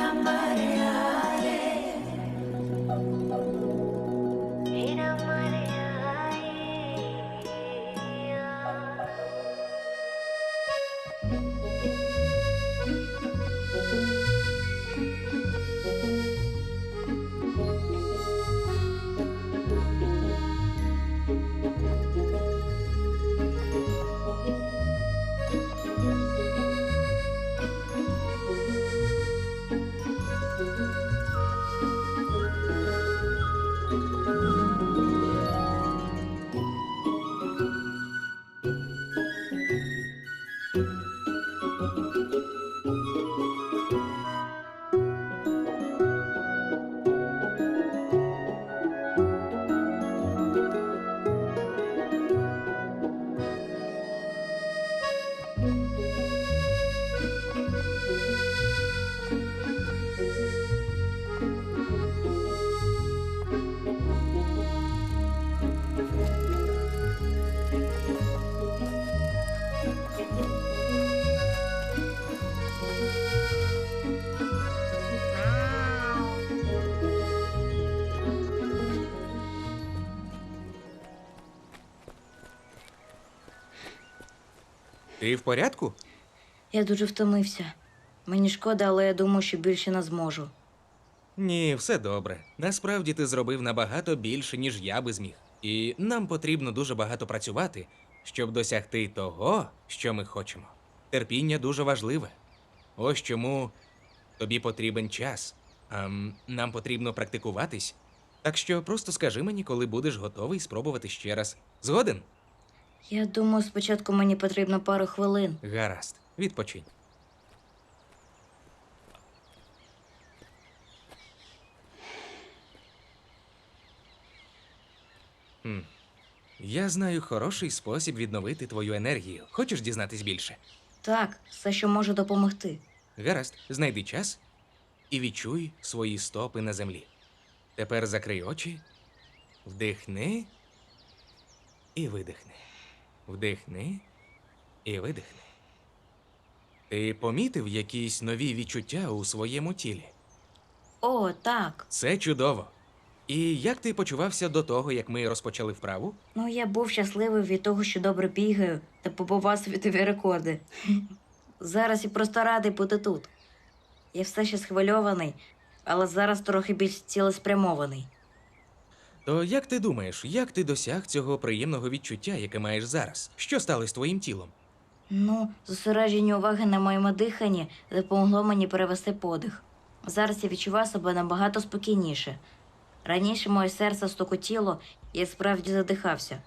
María, María. Ти в порядку? Я дуже втомився. Мені шкода, але я думаю, що більше не зможу. Ні, все добре. Насправді ти зробив набагато більше, ніж я би зміг. І нам потрібно дуже багато працювати, щоб досягти того, що ми хочемо. Терпіння дуже важливе. Ось чому тобі потрібен час. А нам потрібно практикуватись. Так що просто скажи мені, коли будеш готовий спробувати ще раз. Згоден? Я думаю, спочатку мені потрібно пару хвилин. Гаразд, відпочинь. Хм. Я знаю хороший спосіб відновити твою енергію. Хочеш дізнатись більше? Так, все, що може допомогти. Гаразд, знайди час і відчуй свої стопи на землі. Тепер закрий очі, вдихни і видихни. Вдихни і видихни. Ти помітив якісь нові відчуття у своєму тілі? О, так. Це чудово. І як ти почувався до того, як ми розпочали вправу? Ну, я був щасливий від того, що добре бігаю та побував світові рекорди. Зараз я просто радий бути тут. Я все ще схвильований, але зараз трохи більш цілеспрямований. То як ти думаєш, як ти досяг цього приємного відчуття, яке маєш зараз? Що сталося з твоїм тілом? Ну, зосередження уваги на моєму диханні допомогло мені перевести подих. Зараз я відчуваю себе набагато спокійніше. Раніше моє серце стукотіло, і я справді задихався.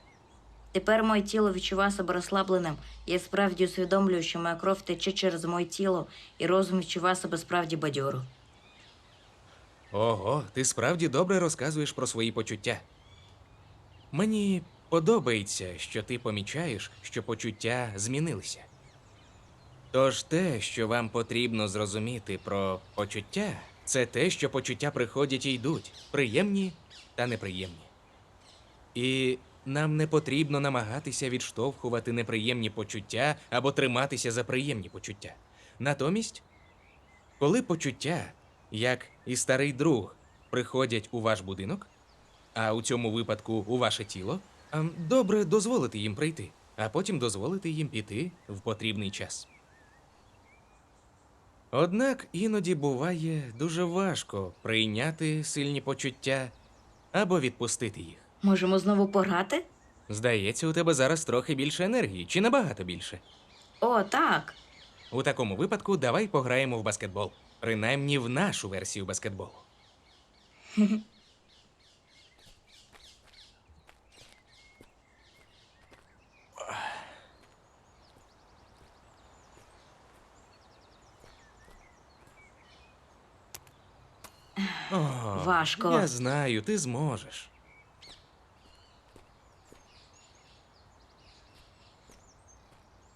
Тепер моє тіло відчуває себе розслабленим, і я справді усвідомлюю, що моя кров тече через моє тіло, і розум відчуває себе справді бадьоро. Ого, ти справді добре розказуєш про свої почуття. Мені подобається, що ти помічаєш, що почуття змінилися. Тож те, що вам потрібно зрозуміти про почуття, це те, що почуття приходять і йдуть, приємні та неприємні. І нам не потрібно намагатися відштовхувати неприємні почуття або триматися за приємні почуття. Натомість коли почуття, як і старий друг, приходять у ваш будинок, а у цьому випадку у ваше тіло, ем, добре дозволити їм прийти, а потім дозволити їм піти в потрібний час. Однак іноді буває дуже важко прийняти сильні почуття або відпустити їх. Можемо знову пограти? Здається, у тебе зараз трохи більше енергії, чи набагато більше. О, так. У такому випадку давай пограємо в баскетбол. Принаймні в нашу версію баскетболу. О, Важко. Я знаю, ти зможеш.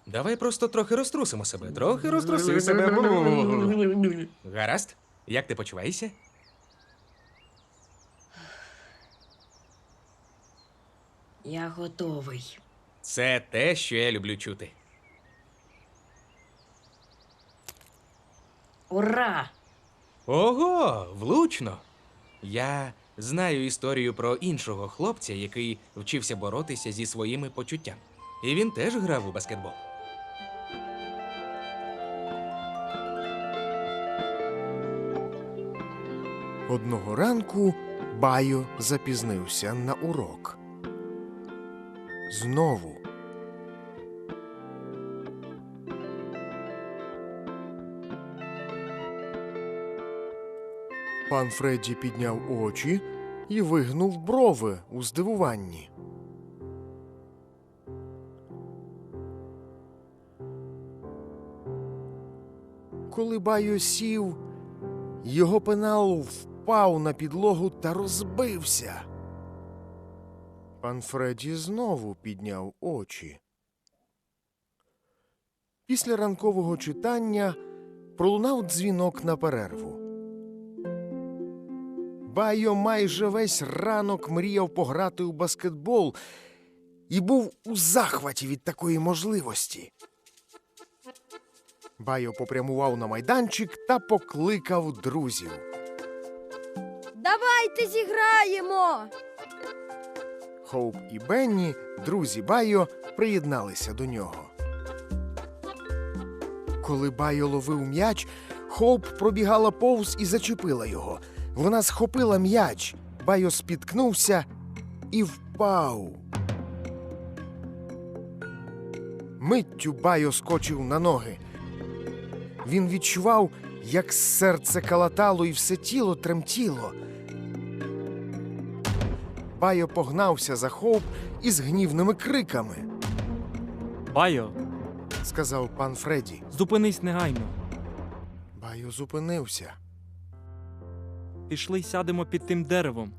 Давай просто трохи розтрусимо себе. Трохи розтруси себе. Гаразд? Як ти почуваєшся? Я готовий. Це те, що я люблю чути. Ура! Ого, влучно. Я знаю історію про іншого хлопця, який вчився боротися зі своїми почуттями. І він теж грав у баскетбол. Одного ранку Байо запізнився на урок. Знову. Пан Фредді підняв очі і вигнув брови у здивуванні. Коли Байо сів, його пенал впав на підлогу та розбився. Пан Фредді знову підняв очі. Після ранкового читання пролунав дзвінок на перерву. Байо майже весь ранок мріяв пограти у баскетбол і був у захваті від такої можливості. Байо попрямував на майданчик та покликав друзів. Давайте зіграємо. Хоуп і Бенні, друзі Байо, приєдналися до нього. Коли Байо ловив м'яч, Хоуп пробігала повз і зачепила його. Вона схопила м'яч, Байо спіткнувся і впав. Миттю Байо скочив на ноги. Він відчував, як серце калатало і все тіло тремтіло. Байо погнався за Хоуп із гнівними криками, Байо, сказав пан Фредді. зупинись негайно. Байо зупинився. Пішли сядемо під тим деревом.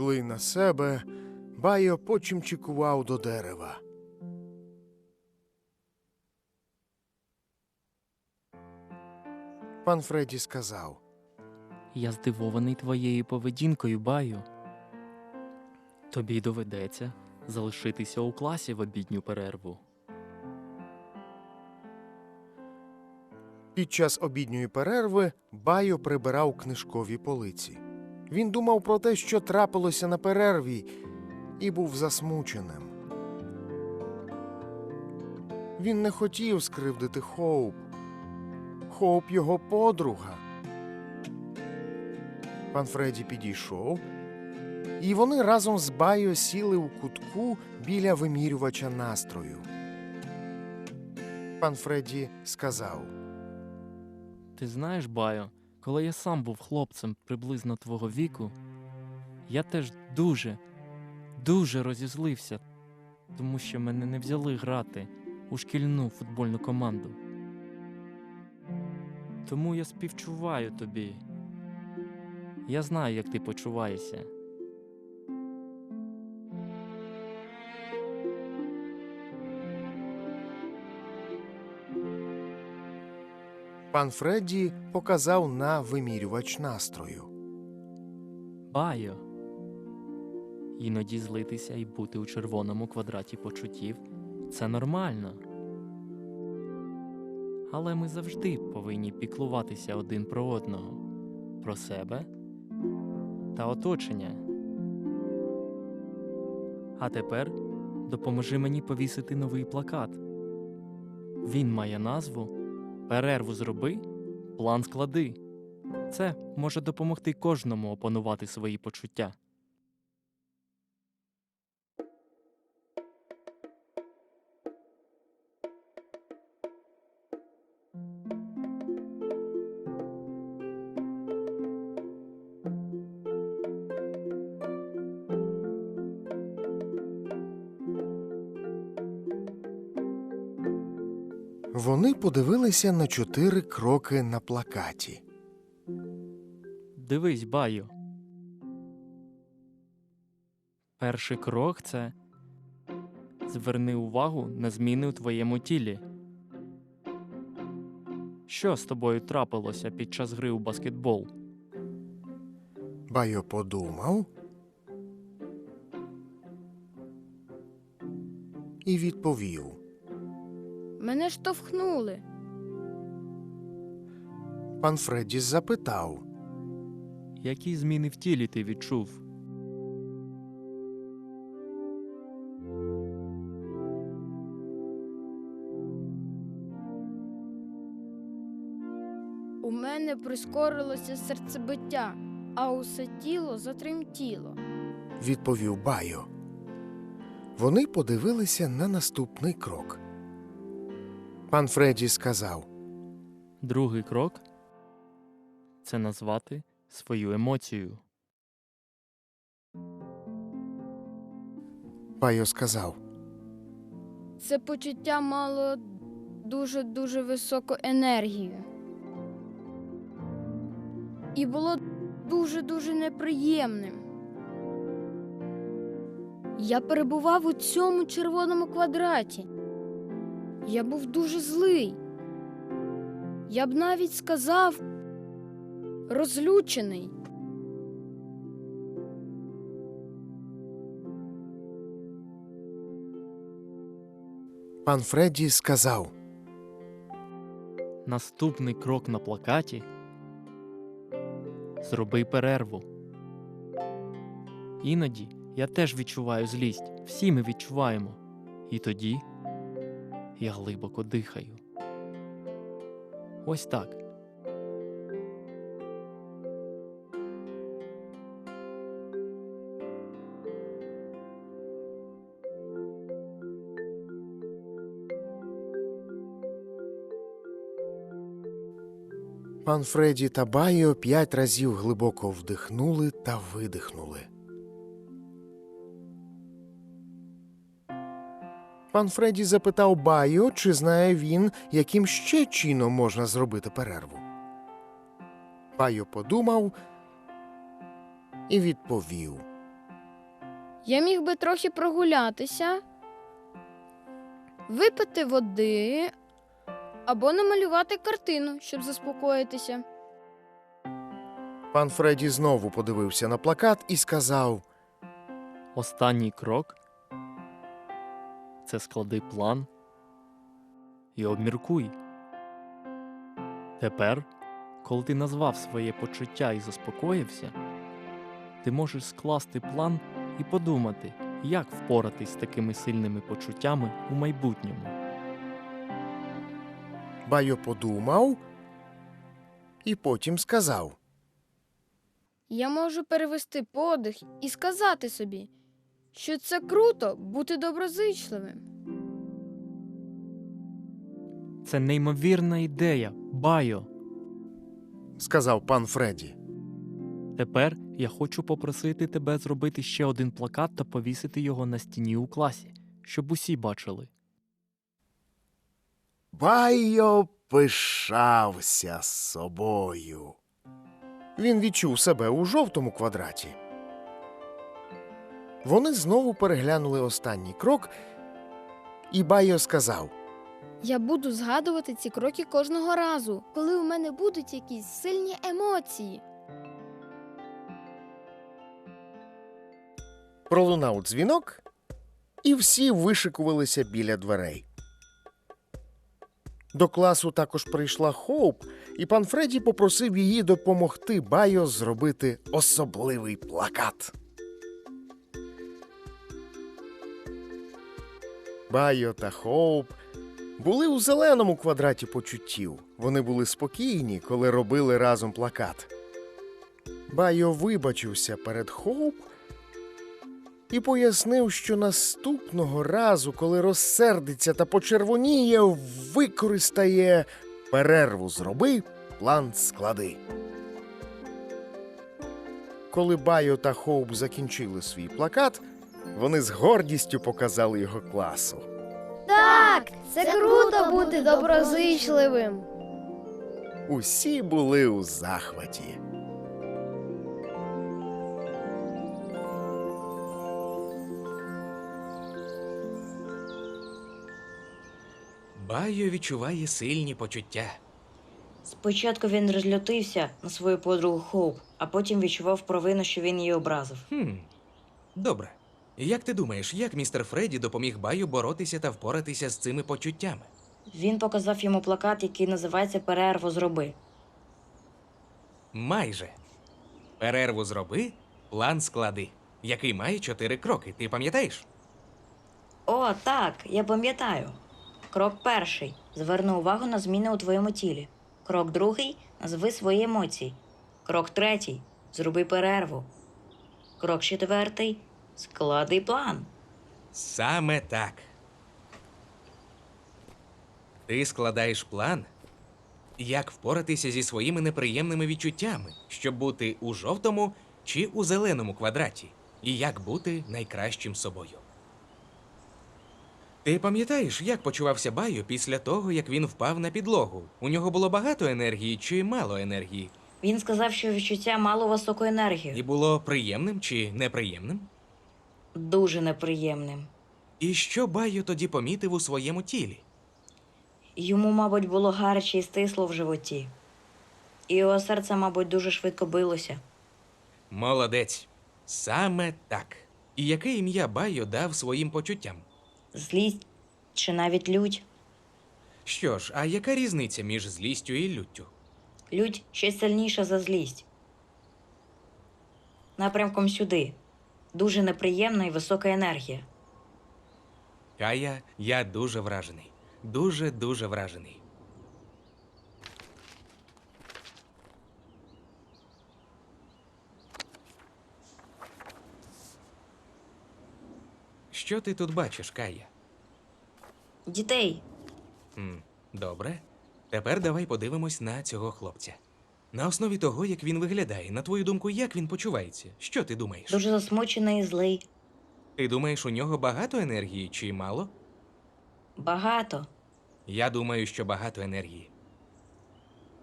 Злий на себе, Байо почимчикував до дерева. Пан Фредді сказав. Я здивований твоєю поведінкою, Баю. Тобі доведеться залишитися у класі в обідню перерву. Під час обідньої перерви Байо прибирав книжкові полиці. Він думав про те, що трапилося на перерві, і був засмученим. Він не хотів скривдити Хоуп. Хоуп його подруга. Пан Фредді підійшов, і вони разом з Байо сіли у кутку біля вимірювача настрою. Пан Фредді сказав. Ти знаєш, Байо, коли я сам був хлопцем приблизно твого віку, я теж дуже, дуже розізлився, тому що мене не взяли грати у шкільну футбольну команду. Тому я співчуваю тобі. Я знаю, як ти почуваєшся. Пан Фредді показав на вимірювач настрою. Байо. Іноді злитися і бути у червоному квадраті почуттів це нормально. Але ми завжди повинні піклуватися один про одного, про себе та оточення. А тепер допоможи мені повісити новий плакат. Він має назву Перерву зроби, план склади. Це може допомогти кожному опанувати свої почуття. Вони подивилися на чотири кроки на плакаті. Дивись, баю. Перший крок це зверни увагу на зміни у твоєму тілі. Що з тобою трапилося під час гри у баскетбол? Байо подумав і відповів. Мене штовхнули. Пан Фредді запитав. Які зміни в тілі ти відчув? У мене прискорилося серцебиття, а усе тіло затремтіло. відповів Байо. Вони подивилися на наступний крок. Пан Фредді сказав. Другий крок це назвати свою емоцію. Байо сказав. Це почуття мало дуже-дуже високу енергію. І було дуже-дуже неприємним. Я перебував у цьому червоному квадраті. Я був дуже злий. Я б навіть сказав розлючений. Пан Фредді сказав. Наступний крок на плакаті зроби перерву. Іноді я теж відчуваю злість. Всі ми відчуваємо. І тоді я глибоко дихаю. Ось так. Пан Фредді та Байо п'ять разів глибоко вдихнули та видихнули. Пан Фредді запитав Байо, чи знає він, яким ще чином можна зробити перерву. Байо подумав і відповів. Я міг би трохи прогулятися, випити води або намалювати картину, щоб заспокоїтися. Пан Фредді знову подивився на плакат і сказав: Останній крок це склади план і обміркуй. Тепер, коли ти назвав своє почуття і заспокоївся, ти можеш скласти план і подумати, як впоратись з такими сильними почуттями у майбутньому. Байо подумав і потім сказав. Я можу перевести подих і сказати собі, що це круто бути доброзичливим. Це неймовірна ідея, Байо. сказав пан Фредді. Тепер я хочу попросити тебе зробити ще один плакат та повісити його на стіні у класі, щоб усі бачили. Байо пишався собою. Він відчув себе у жовтому квадраті. Вони знову переглянули останній крок, і Байо сказав: Я буду згадувати ці кроки кожного разу, коли у мене будуть якісь сильні емоції. пролунав дзвінок, і всі вишикувалися біля дверей. До класу також прийшла Хоуп, і пан Фредді попросив її допомогти Байо зробити особливий плакат. Байо та Хоуп були у зеленому квадраті почуттів. Вони були спокійні, коли робили разом плакат. Байо вибачився перед Хоуп і пояснив, що наступного разу, коли розсердиться та почервоніє, використає перерву зроби, план склади. Коли Байо та Хоуп закінчили свій плакат, вони з гордістю показали його класу. Так, це круто бути доброзичливим. Усі були у захваті. Байо відчуває сильні почуття. Спочатку він розлютився на свою подругу Хоуп, а потім відчував провину, що він її образив. Хм. Добре. Як ти думаєш, як містер Фредді допоміг Баю боротися та впоратися з цими почуттями? Він показав йому плакат, який називається Перерву зроби. Майже. Перерву зроби, план склади, який має чотири кроки. Ти пам'ятаєш? О, так, я пам'ятаю. Крок перший. Зверни увагу на зміни у твоєму тілі. Крок другий назви свої емоції. Крок третій зроби перерву. Крок четвертий склади план. Саме так. Ти складаєш план, як впоратися зі своїми неприємними відчуттями, щоб бути у жовтому чи у зеленому квадраті, і як бути найкращим собою. Ти пам'ятаєш, як почувався Баю після того, як він впав на підлогу? У нього було багато енергії чи мало енергії? Він сказав, що відчуття мало високу І було приємним чи неприємним? Дуже неприємним. І що Баю тоді помітив у своєму тілі? Йому, мабуть, було гаряче і стисло в животі. І його серце, мабуть, дуже швидко билося. Молодець. Саме так. І яке ім'я Байо дав своїм почуттям? Злість чи навіть лють. Що ж, а яка різниця між злістю і люттю? Лють ще сильніша за злість. Напрямком сюди. Дуже неприємна і висока енергія. Кая, я дуже вражений. Дуже дуже вражений. Що ти тут бачиш, Кая? Дітей, добре. Тепер давай подивимось на цього хлопця. На основі того, як він виглядає, на твою думку, як він почувається? Що ти думаєш? дуже засмучений і злий. Ти думаєш, у нього багато енергії чи мало? Багато. Я думаю, що багато енергії.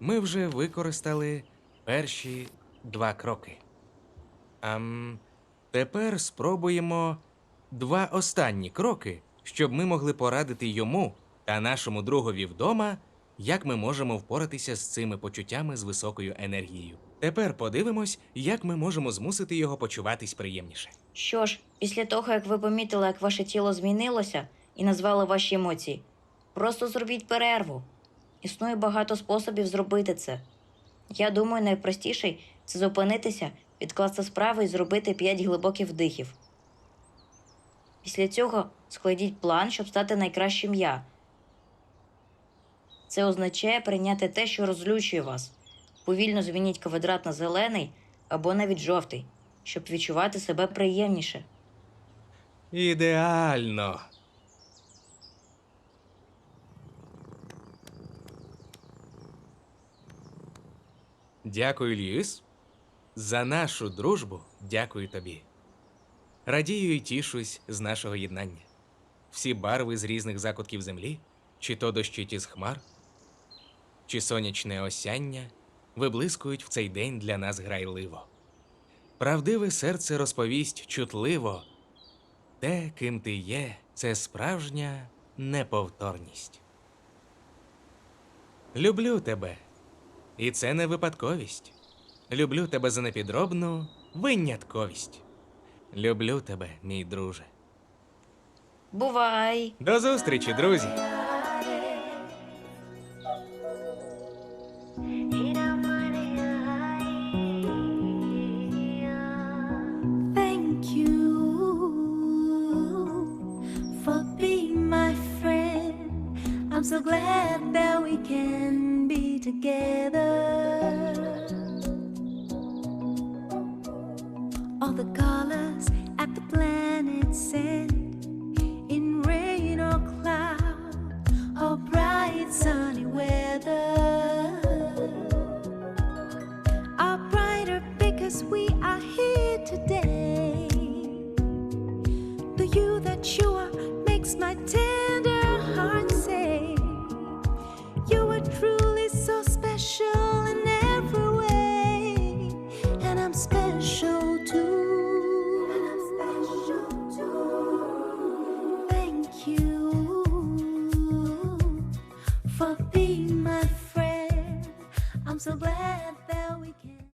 Ми вже використали перші два кроки. Ам, тепер спробуємо два останні кроки, щоб ми могли порадити йому та нашому другові вдома, як ми можемо впоратися з цими почуттями з високою енергією. Тепер подивимось, як ми можемо змусити його почуватись приємніше. Що ж, після того, як ви помітили, як ваше тіло змінилося і назвали ваші емоції, просто зробіть перерву. Існує багато способів зробити це. Я думаю, найпростіший це зупинитися, відкласти справи і зробити 5 глибоких вдихів. Після цього складіть план, щоб стати найкращим я. Це означає прийняти те, що розлючує вас. Повільно змініть квадрат на зелений або навіть жовтий, щоб відчувати себе приємніше. Ідеально. Дякую, Льюіс. За нашу дружбу дякую тобі. Радію і тішусь з нашого єднання. Всі барви з різних закутків землі, чи то дощить із хмар, чи сонячне осяння виблискують в цей день для нас грайливо. Правдиве серце розповість чутливо те, ким ти є, це справжня неповторність. Люблю тебе, і це не випадковість. Люблю тебе за непідробну винятковість. Люблю тебе, мій друже. Бувай! До зустрічі, друзі!